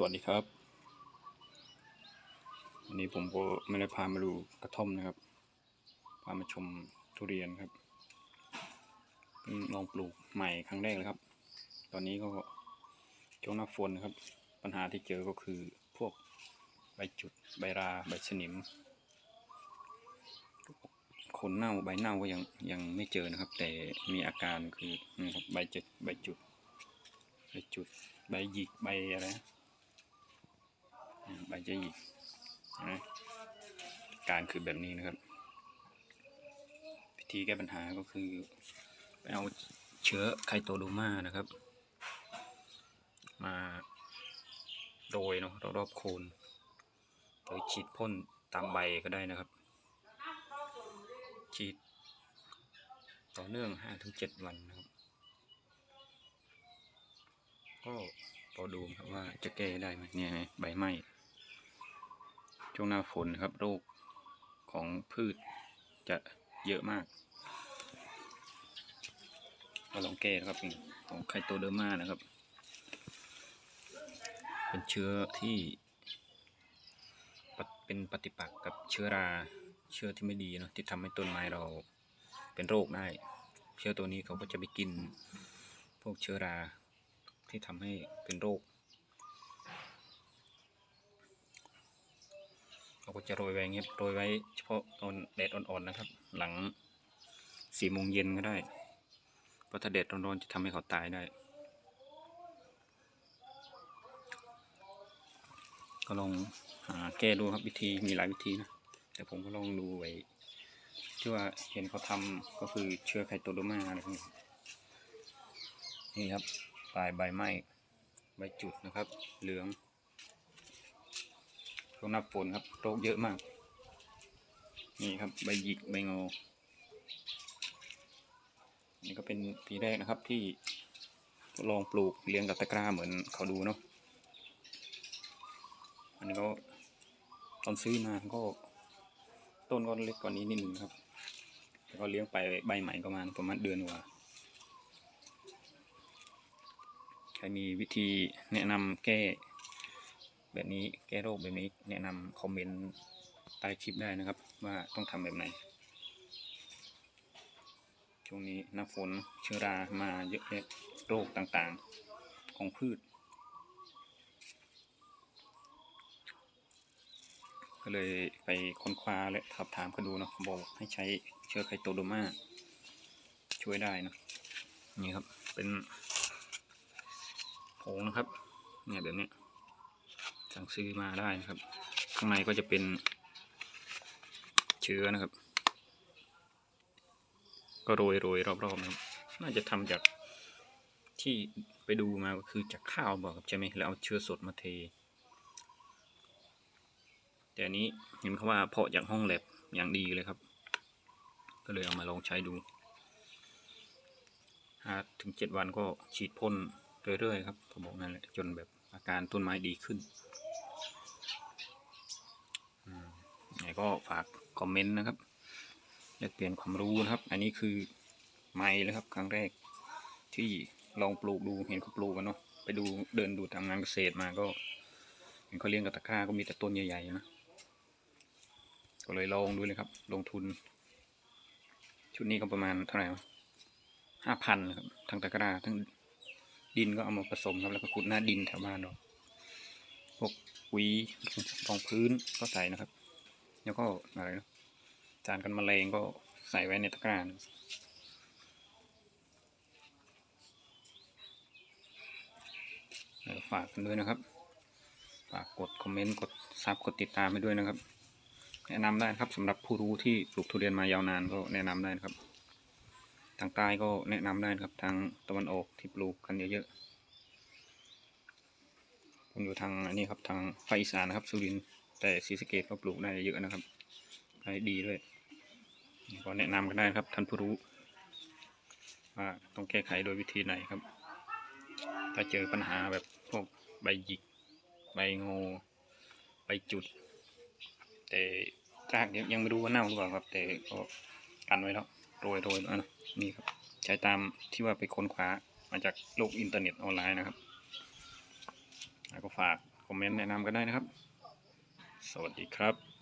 สวัสดีครับ วันนี้ผมก็ไม่ได้พามาดูกระท่อมนะครับ พามาชมทุเรียนครับลองปลูกใหม่ครั้งแรกเลยครับ ตอนนี้ก็ช่วงหน้าฝนนะครับ ปัญหาที่เจอก็คือพวกใบจุดใบราใบสนิมขนเน่าใบเน่าก็ยังยังไม่เจอนะครับ แต่มีอาการคือนะครับใบจุดใบจุดใบจุดใบหยิกใบอะไร ใบจะหยิกนะการคือแบบนี้นะครับวิธีแก้ปัญหาก็คือไปเอาเชื้อไคโตโดมานะครับ มาโรยเนาะรอบๆโคนหรือฉีดพ่นตามใบก็ได้นะครับ ฉีดต่อเนื่อง5-7วันนะครับ ก็รอดูครับว่าจะแก้ได้ไหมเนี่ยใบไหม้ ช่วงหน้าฝนครับโรคของพืชจะเยอะมากก็ลองแก้นะครับนี่ของไคโตเดอร์มานะครับ เป็นเชื้อที่เป็นปฏิปักษ์กับเชื้อราเชื้อที่ไม่ดีเนาะที่ทำให้ต้นไม้เราเป็นโรคได้ เชื้อตัวนี้เขาก็จะไปกิน พวกเชื้อราที่ทำให้เป็นโรค เราก็จะโรยไว้เงี้ยโรยไว้เฉพาะตอนแดดอ่อนๆนะครับ หลังสี่โมงเย็นก็ได้เพราะถ้าแดดร้อนๆจะทำให้เขาตายได้ ก็ลองหาแก้ดูครับวิธีมีหลายวิธีนะแต่ผมก็ลองดูไว้ที่ว่าเห็นเขาทำก็คือเชื้อไคโตโดมาอะไรพวกนี้นี่ครับปลายใบไหม้ใบจุดนะครับ เหลือง ช่วงหน้าฝนครับโรคเยอะมาก นี่ครับใบหยิกใบงอนี่ก็เป็นปีแรกนะครับที่ลองปลูกเลี้ยงกับตะกร้าเหมือนเขาดูเนาะอันนี้ก็ตอนซื้อมาก็ต้นก็เล็กกว่านี้นิดนึงครับแล้วก็เลี้ยงไปใบใหม่ประมาณประมาณเดือนกว่าใครมีวิธีแนะนำแก้ แบบนี้แก้โรคแบบนี้แนะนำคอมเมนต์ใต้คลิปได้นะครับ ว่าต้องทำแบบไหน ช่วงนี้หน้าฝนเชื้อรามาเยอะแยะโรคต่างๆ ของพืช ก็เลยไปค้นคว้าและสอบถามเขาดูเนาะเขาบอกให้ใช้เชื้อไคโตโดมาช่วยได้นะนี่ครับเป็นผงนะครับเนี่ยแบบเนี้ สั่งซื้อมาได้นะครับ ข้างในก็จะเป็นเชื้อนะครับ ก็โรยโรยรอบๆนะครับน่าจะทำจากที่ไปดูมาก็คือจากข้าวบอกครับใช่ไหมแล้วเอาเชื้อสดมาเท แต่อันนี้เห็นเขาว่าเพาะจากห้องแลบอย่างดีเลยครับ ก็เลยเอามาลองใช้ดูถึงเจ็ดวันก็ฉีดพ่นเรื่อยๆครับผมบอกนั่นแหละจนแบบ อาการต้นไม้ดีขึ้นไหนก็ฝากคอมเมนต์นะครับแลกเปลี่ยนความรู้นะครับ อันนี้คือไม้เลยครับ ครั้งแรกที่ลองปลูกดูเห็นเขาปลูกกันเนาะไปดูเดินดูทำงานเกษตรมาก็เห็นเขาเลี้ยงกับตะกร้าก็มีแต่ต้นใหญ่ๆนะก็เลยลองดูเลยครับ ลงทุน ชุดนี้ก็ประมาณเท่าไหร่ห้าพันครับทั้งตะกร้าทั้ง ดินก็เอามาผสมครับแล้วก็ขุดหน้าดินแถวบ้านเราพวกปุ๋ยรองพื้นก็ใส่นะครับ แล้วก็อะไรนะจานกันแมลงก็ใส่ไว้ในตะกร้านฝากกันด้วยนะครับ ฝากกดคอมเมนต์กดซับกดติดตามให้ด้วยนะครับ แนะนำได้นะครับสำหรับผู้รู้ที่ปลูกทุเรียนมายาวนานก็แนะนำได้นะครับ ทางใต้ก็แนะนำได้ครับทางตะวันออกที่ปลูกกันเยอะๆผมอยู่ทางอันนี้ครับทางภาคอีสานนะครับ สุรินทร์แต่ศรีสะเกดก็ปลูกได้เยอะนะครับได้ดีด้วยก็แนะนำกันได้ครับท่านผู้รู้ว่าต้องแก้ไขโดยวิธีไหนครับ ถ้าเจอปัญหาแบบพวกใบหยิกใบงอใบจุด แต่รากยังยังไม่รู้ว่าเน่าหรือเปล่าครับ แต่ก็กันไว้แล้ว โรยโรยอะนะนี่ครับ ใช้ตามที่ว่าไปค้นคว้ามาจากโลกอินเทอร์เน็ตออนไลน์นะครับก็ฝากคอมเมนต์แนะนำกันได้นะครับ สวัสดีครับ